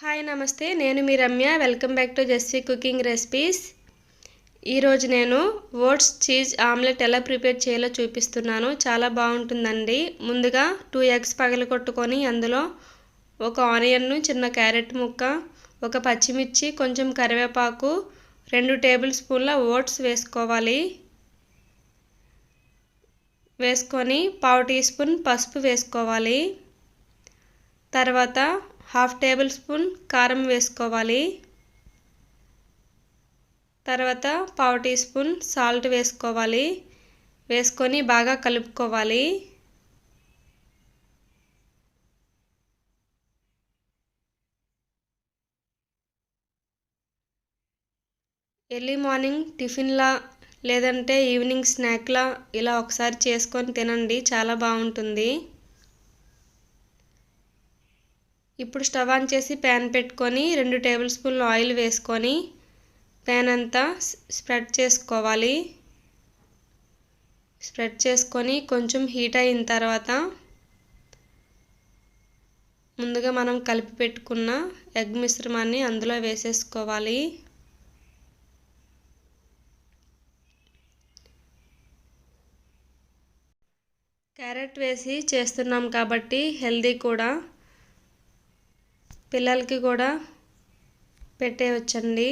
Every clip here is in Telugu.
హాయ్ నమస్తే. నేను మీ Ramya. Welcome back to Jessie cooking recipes. ఈరోజు నేను ఓట్స్ చీజ్ ఆమ్లెట్ ఎలా ప్రిపేర్ చేయాలో చూపిస్తున్నాను. చాలా బాగుంటుందండి. ముందుగా టూ ఎగ్స్ పగలగొట్టుకొని అందులో ఒక ఆనియన్ను చిన్న క్యారెట్ ముక్క ఒక పచ్చిమిర్చి కొంచెం కరివేపాకు రెండు టేబుల్ స్పూన్ల ఓట్స్ వేసుకోవాలి. వేసుకొని పావు టీ స్పూన్ పసుపు వేసుకోవాలి. తర్వాత హాఫ్ టేబుల్ స్పూన్ కారం వేసుకోవాలి. తర్వాత పావు టీ స్పూన్ సాల్ట్ వేసుకోవాలి. వేసుకొని బాగా కలుపుకోవాలి. ఎర్లీ మార్నింగ్ టిఫిన్లా లేదంటే ఈవినింగ్ స్నాక్లా ఇలా ఒకసారి చేసుకొని తినండి. చాలా బాగుంటుంది. ఇప్పుడు స్టవ్ ఆన్ చేసి ప్యాన్ పెట్టుకొని రెండు టేబుల్ స్పూన్లు ఆయిల్ వేసుకొని ప్యాన్ అంతా స్ప్రెడ్ చేసుకోవాలి. స్ప్రెడ్ చేసుకొని కొంచెం హీట్ అయిన తర్వాత ముందుగా మనం కలిపి పెట్టుకున్న ఎగ్ మిశ్రమాన్ని అందులో వేసేసుకోవాలి. క్యారెట్ వేసి చేస్తున్నాం కాబట్టి హెల్దీ కూడా. పిల్లలకి కూడా పెట్టేయచ్చండి.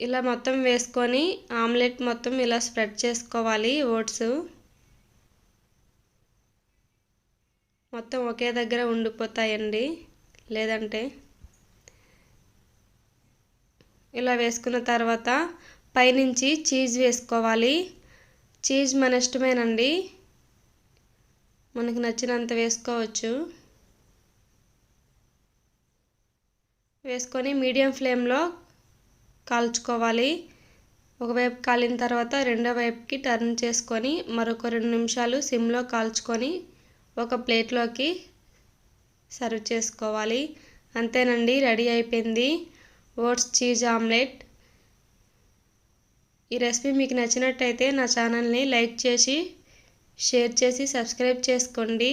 ఇలా మొత్తం వేసుకొని ఆమ్లెట్ మొత్తం ఇలా స్ప్రెడ్ చేసుకోవాలి ఓట్స్. మొత్తం ఒకే దగ్గర ఉండిపోతాయండి. లేదంటే ఇలా వేసుకున్న తర్వాత పైనుంచి చీజ్ వేసుకోవాలి. చీజ్ మన ఇష్టమేనండి. మనకు నచ్చినంత వేసుకోవచ్చు. వేసుకొని మీడియం ఫ్లేమ్లో కాల్చుకోవాలి. ఒకవైపు కాలిన తర్వాత రెండో వైపుకి టర్న్ చేసుకొని మరొక రెండు నిమిషాలు సిమ్లో కాల్చుకొని ఒక ప్లేట్లోకి సర్వ్ చేసుకోవాలి. అంతేనండి రెడీ అయిపోయింది ఓట్స్ చీజ్ ఆమ్లెట్. ఈ రెసిపీ మీకు నచ్చినట్టయితే నా ఛానల్ని లైక్ చేసి షేర్ చేసి సబ్స్క్రైబ్ చేసుకోండి.